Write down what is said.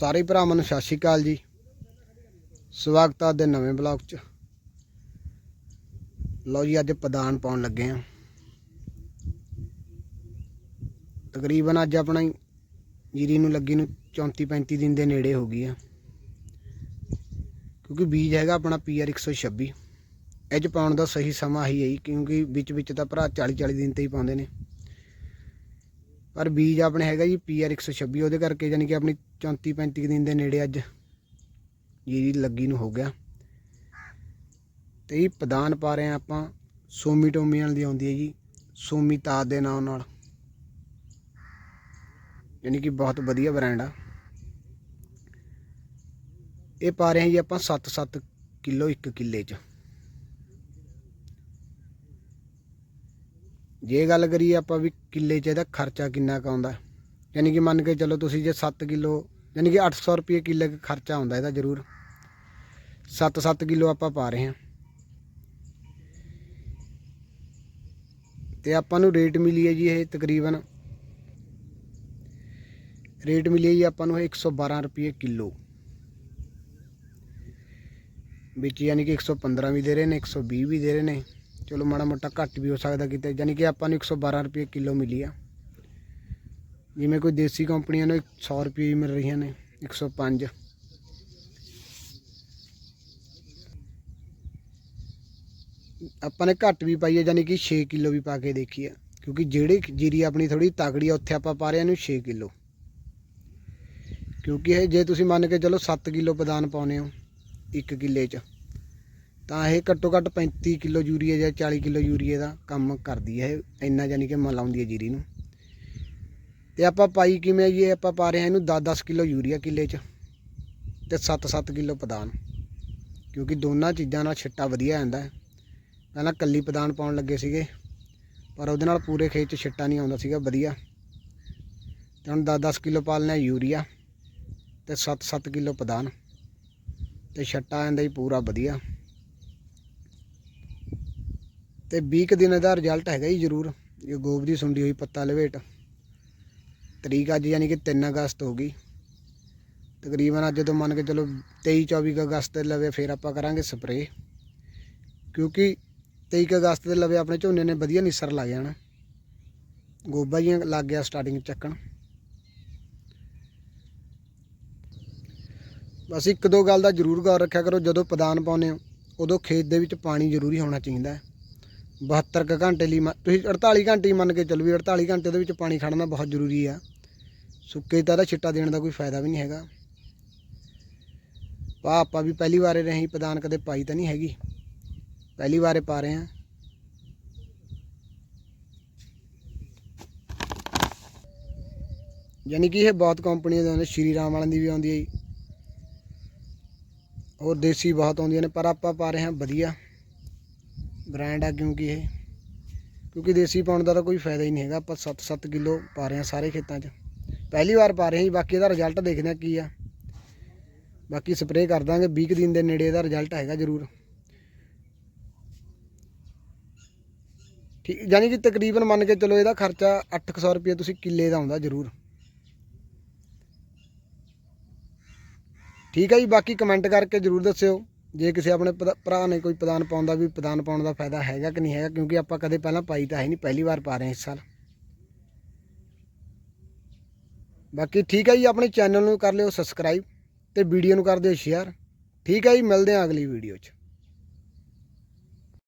ਸਾਰੇ ਭਰਾਵਾਂ ਨੂੰ ਸਤਿ ਸ਼੍ਰੀ ਅਕਾਲ ਜੀ। ਸਵਾਗਤ ਹੈ ਦੇ ਨਵੇਂ ਬਲੌਗ 'ਚ। ਲਓ ਜੀ ਅੱਜ ਪਦਾਨ ਪਾਉਣ ਲੱਗੇ ਆ। ਤਕਰੀਬਨ ਅੱਜ ਆਪਣਾ ਜੀਰੀ ਨੂੰ ਲੱਗੀ ਨੂੰ 34 35 ਦਿਨ ਦੇ ਨੇੜੇ ਹੋ ਗਈ ਆ। ਕਿਉਂਕਿ ਬੀਜ ਹੈਗਾ ਆਪਣਾ ਪੀਆਰ 126 ਇਹ 'ਚ ਪਾਉਣ ਦਾ ਸਹੀ ਸਮਾਂ ਹੀ ਹੈ ਜੀ, ਕਿਉਂਕਿ ਵਿੱਚ ਵਿੱਚ ਤਾਂ ਭਰਾ 40 40 ਦਿਨ ਤੇ ਹੀ ਪਾਉਂਦੇ ਨੇ। ਪਰ ਬੀਜ ਆਪਣੇ ਹੈਗਾ ਜੀ ਪੀਆਰ 126 ਉਹਦੇ ਕਰਕੇ ਯਾਨੀ ਕਿ ਆਪਣੀ 34 35 ਦਿਨ ਦੇ ਨੇੜੇ ਅੱਜ ਜੀਰੀ ਲੱਗੀ ਨੂੰ ਹੋ ਗਿਆ। ਤੇ ਇਹ ਪਦਾਨ ਪਾ ਰਹੇ ਆ ਆਪਾਂ ਸੋਮੀ ਟੋਮੀ ਵਾਲੀ ਦੀ ਆਉਂਦੀ ਹੈ ਜੀ, ਸੋਮੀ ਤਾਦ ਦੇ ਨਾਮ ਨਾਲ। ਯਾਨੀ ਕਿ ਬਹੁਤ ਵਧੀਆ ਬ੍ਰਾਂਡ ਆ। ਇਹ ਪਾ ਰਹੇ ਹਾਂ ਜੀ ਆਪਾਂ 7-7 ਕਿਲੋ 1 ਕਿੱਲੇ 'ਚ। ਜੇ ਗੱਲ ਕਰੀਏ ਆਪਾਂ ਵੀ ਕਿੱਲੇ 'ਚ ਇਹਦਾ ਖਰਚਾ ਕਿੰਨਾ ਕੁ ਆਉਂਦਾ, ਯਾਨੀ ਕਿ ਮੰਨ ਕੇ ਚੱਲੋ ਤੁਸੀਂ ਜੇ 7 ਕਿਲੋ, ਯਾਨੀ ਕਿ 800 ਰੁਪਏ ਕਿੱਲੇ ਕੁ ਖਰਚਾ ਆਉਂਦਾ ਇਹਦਾ ਜ਼ਰੂਰ। 7-7 ਕਿਲੋ ਆਪਾਂ ਪਾ ਰਹੇ ਹਾਂ। ਤੇ ਆਪਾਂ ਨੂੰ ਰੇਟ ਮਿਲੀ ਹੈ ਜੀ ਇਹ ਤਕਰੀਬਨ, ਰੇਟ ਮਿਲੀ ਜੀ ਆਪਾਂ ਨੂੰ ਇਹ 112 ਰੁਪਏ ਕਿਲੋ। ਵਿੱਚ ਯਾਨੀ ਕਿ 115 ਵੀ ਦੇ ਰਹੇ ਨੇ 120 ਵੀ ਦੇ ਰਹੇ ਨੇ। ਚਲੋ ਮਾੜਾ ਮੋਟਾ ਘੱਟ ਵੀ ਹੋ ਸਕਦਾ ਕਿਤੇ ਯਾਨੀ ਕਿ ਆਪਾਂ ਨੂੰ 112 ਰੁਪਏ ਕਿਲੋ ਮਿਲੀ ਆ। ਜਿਵੇਂ ਕੋਈ ਦੇਸੀ ਕੰਪਨੀਆਂ ਨੂੰ 100 ਰੁਪਏ ਮਿਲ ਰਹੀਆਂ ਨੇ 105 ਆਪਾਂ ਨੇ ਘੱਟ ਵੀ ਪਾਈ ਹੈ ਯਾਨੀ ਕਿ 6 ਕਿਲੋ ਵੀ ਪਾ ਕੇ ਦੇਖੀ ਆ। ਕਿਉਂਕਿ ਜਿਹੜੀ ਜੀਰੀ ਆਪਣੀ ਥੋੜੀ ਤਕੜੀ ਆ, ਉੱਥੇ ਆਪਾਂ ਪਾ ਰਹੇ ਹਾਂ ਇਹਨੂੰ 6 ਕਿਲੋ। ਕਿਉਂਕਿ ਇਹ ਜੇ ਤੁਸੀਂ ਮੰਨ ਕੇ ਚਲੋ 7 ਕਿਲੋ ਪਦਾਨ ਪਾਉਨੇ ਹੋ 1 ਕਿੱਲੇ 'ਚ। ਤਾਂ ਇਹ ਘੱਟੋ ਘੱਟ 35 ਕਿਲੋ ਯੂਰੀਆ ਜਾਂ 40 ਕਿਲੋ ਯੂਰੀਆ ਦਾ ਕੰਮ ਕਰਦੀ ਹੈ। ਇਹ ਇੰਨਾ ਯਾਨੀ ਕਿ ਮਲ ਆਉਂਦੀ ਹੈ ਜੀਰੀ ਨੂੰ। ਤੇ ਆਪਾਂ ਪਾਈ ਕਿਵੇਂ ਜੀ ਇਹ ਆਪਾਂ ਪਾ ਰਹੇ ਹਾਂ ਇਹਨੂੰ 10-10 ਕਿਲੋ ਯੂਰੀਆ ਕਿੱਲੇ 'ਚ ਤੇ 7-7 ਕਿਲੋ ਪਦਾਨ। ਕਿਉਂਕਿ ਦੋਨਾਂ ਚੀਜ਼ਾਂ ਨਾਲ ਛਿੱਟਾ ਵਧੀਆ ਆਉਂਦਾ ਪਹਿਲਾਂ ਕੱਲੀ ਪਦਾਨ ਪਾਉਣ ਲੱਗੇ ਸੀਗੇ, ਪਰ ਉਹਦੇ ਨਾਲ ਪੂਰੇ ਖੇਤ 'ਚ ਛਿੱਟਾ ਨਹੀਂ ਆਉਂਦਾ ਸੀਗਾ, ਵਧੀਆ। ਤੇ ਹੁਣ 10-10 ਕਿਲੋ ਪਾ ਲੈਣਾ ਯੂਰੀਆ ਤੇ 7-7 ਕਿਲੋ ਪਦਾਨ। ਤੇ ਛੱਟਾ ਆਂਦਾ ਹੀ ਪੂਰਾ ਵਧੀਆ। ਤੇ 20 ਕੁ ਦਿਨ ਦਾ ਰਿਜ਼ਲਟ ਹੈਗਾ ਹੀ ਜ਼ਰੂਰ, ਇਹ ਗੋਬ ਦੀ ਸੁੰਡੀ ਹੋਈ ਪੱਤਾ ਲਵੇਟ। ਤਰੀਕ ਅੱਜ ਯਾਨੀ ਕਿ 3 ਅਗਸਤ ਹੋ ਗਈ। ਤਕਰੀਬਨ ਅੱਜ ਤੋਂ ਮੰਨ ਕੇ ਚਲੋ 23 24 ਕੁ ਅਗਸਤ ਦੇ ਲਵੇ ਫਿਰ ਆਪਾਂ ਕਰਾਂਗੇ ਸਪਰੇਅ ਕਿਉਂਕਿ 23 ਕੁ ਅਗਸਤ ਦੇ ਲਵੇ ਆਪਣੇ ਝੋਨੇ ਨੇ ਵਧੀਆ ਨਿਸਰ ਲੱਗ ਜਾਣਾ ਗੋਬਾ ਜੀਆਂ ਲੱਗ ਗਿਆ ਸਟਾਰਟਿੰਗ ਚੱਕਣ। ਬਸ ਇੱਕ ਦੋ ਗੱਲ ਦਾ ਜ਼ਰੂਰ ਗੌਰ ਰੱਖਿਆ ਕਰੋ, ਜਦੋਂ ਪਦਾਨ ਪਾਉਂਦੇ ਹੋ, ਉਦੋਂ ਖੇਤ ਦੇ ਵਿੱਚ ਪਾਣੀ ਜ਼ਰੂਰੀ ਹੋਣਾ ਚਾਹੀਦਾ। ਹੈ 72 ਕੁ ਘੰਟੇ ਲਈ ਮ- ਤੁਸੀਂ 48 ਘੰਟੇ ਹੀ ਮੰਨ ਕੇ ਚੱਲੋ ਵੀ 48 ਘੰਟੇ ਦੇ ਵਿੱਚ ਪਾਣੀ ਖੜਨਾ ਬਹੁਤ ਜ਼ਰੂਰੀ ਆ। ਸੁੱਕੇ ਤਾਂ ਇਹਦਾ ਛਿੱਟਾ ਦੇਣ ਦਾ ਕੋਈ ਫਾਇਦਾ ਵੀ ਨਹੀਂ ਹੈਗਾ। ਪਾ ਆਪਾਂ ਵੀ ਪਹਿਲੀ ਵਾਰੇ ਰਹੇ ਪਦਾਨ ਕਦੇ ਪਾਈ ਤਾਂ ਨਹੀਂ ਹੈਗੀ। ਪਹਿਲੀ ਵਾਰੇ ਪਾ ਰਹੇ ਹਾਂ। ਯਾਨੀ ਕਿ ਇਹ ਬਹੁਤ ਕੰਪਨੀਆਂ ਦੇ ਆਉਂਦੇ ਸ਼੍ਰੀ ਰਾਮ ਵਾਲਿਆਂ ਦੀ ਵੀ ਆਉਂਦੀ ਹੈ ਜੀ। ਹੋਰ ਦੇਸੀ ਬਹੁਤ ਆਉਂਦੀਆਂ ਨੇ, ਪਰ ਆਪਾਂ ਪਾ ਰਹੇ ਹਾਂ ਵਧੀਆ। ਬ੍ਰਾਂਡ ਆ ਕਿਉਂਕਿ ਇਹ। ਕਿਉਂਕਿ ਦੇਸੀ ਪਾਉਣ ਦਾ ਤਾਂ ਕੋਈ ਫਾਇਦਾ ਹੀ ਨਹੀਂ ਹੈਗਾ। ਆਪਾਂ 7-7 ਕਿਲੋ ਪਾ ਰਹੇ ਹਾਂ ਸਾਰੇ ਖੇਤਾਂ 'ਚ। ਪਹਿਲੀ ਵਾਰ ਪਾ ਰਹੇ ਹਾਂ ਜੀ, ਬਾਕੀ ਇਹਦਾ ਰਿਜ਼ਲਟ ਦੇਖਦੇ ਹਾਂ ਕੀ ਆ। ਬਾਕੀ ਸਪਰੇਅ ਕਰ ਦਾਂਗੇ 20 ਕੁ ਦਿਨ ਦੇ ਨੇੜੇ ਇਹਦਾ ਰਿਜ਼ਲਟ ਹੈਗਾ ਜ਼ਰੂਰ। ਠੀਕ ਯਾਨੀ ਕਿ ਤਕਰੀਬਨ ਮੰਨ ਕੇ ਚਲੋ ਇਹਦਾ ਖਰਚਾ 800 ਰੁਪਏ ਤੁਸੀਂ ਕਿੱਲੇ ਦਾ ਆਉਂਦਾ ਜ਼ਰੂਰ। ਠੀਕ ਹੈ ਜੀ, ਬਾਕੀ ਕਮੈਂਟ ਕਰਕੇ ਜਰੂਰ ਦੱਸਿਓ। ਜੇ ਕਿਸੇ ਆਪਣੇ ਭਰਾ- ਭਰਾ ਨੇ ਕੋਈ ਪ੍ਰਦਾਨ ਪਾਉਂਦਾ ਵੀ ਪ੍ਰਦਾਨ ਪਾਉਣ ਦਾ ਫਾਇਦਾ ਹੈਗਾ ਕਿ ਨਹੀਂ ਹੈਗਾ, ਕਿਉਂਕਿ ਆਪਾਂ ਕਦੇ ਪਹਿਲਾਂ ਪਾਈ ਤਾਂ ਹੈ ਨਹੀਂ, ਪਹਿਲੀ ਵਾਰ ਪਾ ਰਹੇ ਇਸ ਸਾਲ। ਬਾਕੀ ਠੀਕ ਹੈ ਜੀ, ਆਪਣੇ ਚੈਨਲ ਨੂੰ ਕਰ ਲਿਓ ਸਬਸਕ੍ਰਾਈਬ ਤੇ ਵੀਡੀਓ ਨੂੰ ਕਰ ਦਿਓ ਸ਼ੇਅਰ ਠੀਕ ਹੈ ਜੀ, ਮਿਲਦੇ ਹਾਂ ਅਗਲੀ ਵੀਡੀਓ 'ਚ।